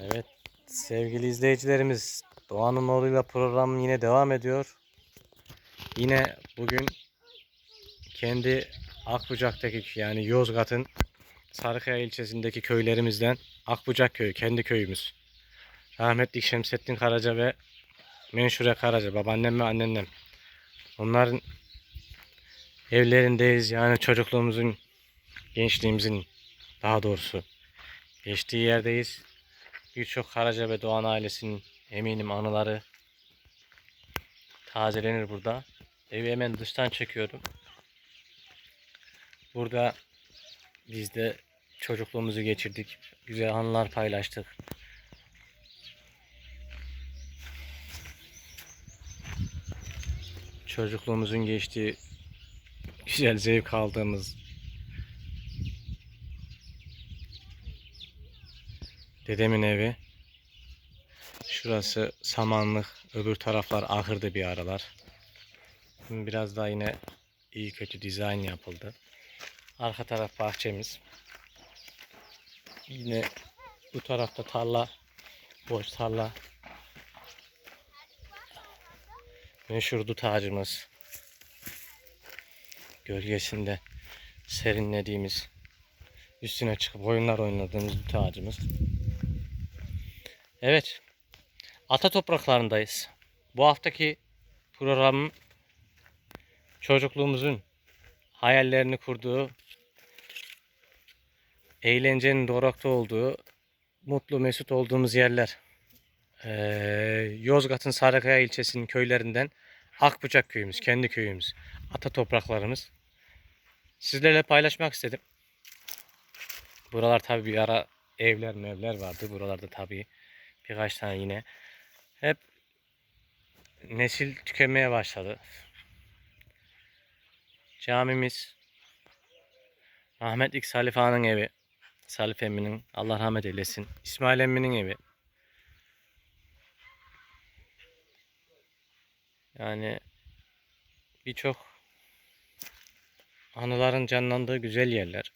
Evet sevgili izleyicilerimiz Doğan'ın oğluyla program yine devam ediyor. Yine bugün kendi Akbucak'taki yani Yozgat'ın Sarıkaya ilçesindeki köylerimizden Akbucak köyü kendi köyümüz. Rahmetli Şemsettin Karaca ve Menşure Karaca babaannem ve anneannem. Onların evlerindeyiz yani çocukluğumuzun gençliğimizin daha doğrusu geçtiği yerdeyiz. Birçok Karaca ve Doğan ailesinin eminim anıları tazelenir burada. Evi hemen dıştan çekiyorum. Burada biz de çocukluğumuzu geçirdik. Güzel anılar paylaştık. Çocukluğumuzun geçtiği güzel zevk aldığımız Dedemin evi. Şurası samanlık. Öbür taraflar ahırdı bir aralar. Şimdi biraz daha yine iyi kötü dizayn yapıldı. Arka taraf bahçemiz. Yine bu tarafta tarla. Boş tarla. Meşhur dut ağacımız. Gölgesinde serinlediğimiz, üstüne çıkıp oyunlar oynadığımız dut ağacımız. Evet. Ata topraklarındayız. Bu haftaki programım çocukluğumuzun hayallerini kurduğu, eğlencenin dorakta olduğu, mutlu mesut olduğumuz yerler. Ee, Yozgat'ın Sarıkaya ilçesinin köylerinden Akbucak köyümüz, kendi köyümüz, ata topraklarımız. Sizlerle paylaşmak istedim. Buralar tabii bir ara evler mevler vardı. Buralarda tabii birkaç tane yine. Hep nesil tükenmeye başladı. Camimiz rahmetlik Salif Ağa'nın evi. Salif emminin Allah rahmet eylesin. İsmail emminin evi. Yani birçok anıların canlandığı güzel yerler.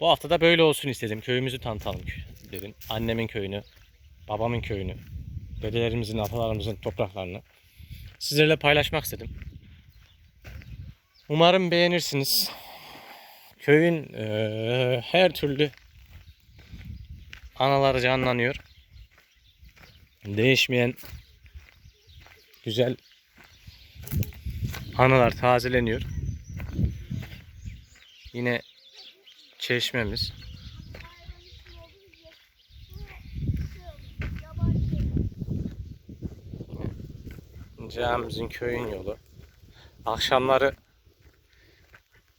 Bu hafta da böyle olsun istedim. Köyümüzü tanıtalım dedim. Annemin köyünü, babamın köyünü, dedelerimizin, atalarımızın topraklarını sizlerle paylaşmak istedim. Umarım beğenirsiniz. Köyün eee, her türlü anaları canlanıyor. Değişmeyen güzel anılar tazeleniyor. Yine çeşmemiz. Camimizin köyün yolu. Akşamları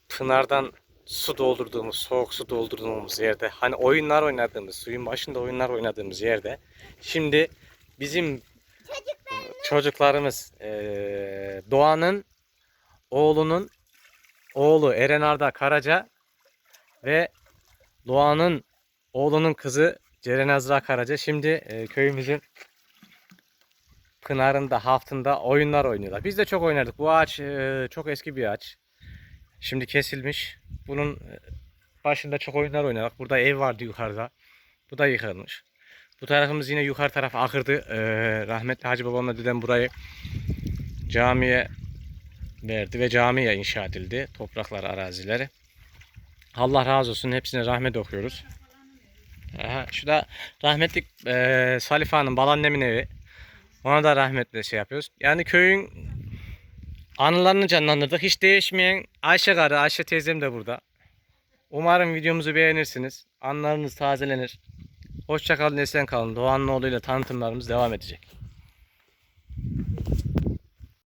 Pınar'dan su doldurduğumuz, soğuk su doldurduğumuz yerde, hani oyunlar oynadığımız, suyun başında oyunlar oynadığımız yerde, şimdi bizim çocuklarımız eee, Doğan'ın oğlunun oğlu Eren Arda Karaca ve Doğan'ın oğlunun kızı Ceren Azra Karaca şimdi eee, köyümüzün Pınar'ında, Haft'ında oyunlar oynuyorlar. Biz de çok oynardık. Bu ağaç eee, çok eski bir ağaç. Şimdi kesilmiş. Bunun e, başında çok oyunlar oynadık. Burada ev vardı yukarıda. Bu da yıkılmış. Bu tarafımız yine yukarı taraf akırdı. Ee, rahmetli Hacı babamla dedem burayı camiye verdi ve camiye inşa edildi. Topraklar, arazileri. Allah razı olsun. Hepsine rahmet okuyoruz. Şu da rahmetli e, Salih Hanım, babaannemin evi. Ona da rahmetle şey yapıyoruz. Yani köyün anılarını canlandırdık. Hiç değişmeyen Ayşe karı, Ayşe teyzem de burada. Umarım videomuzu beğenirsiniz. Anılarınız tazelenir. Hoşçakalın, esen kalın. Doğan'ın oğluyla tanıtımlarımız devam edecek.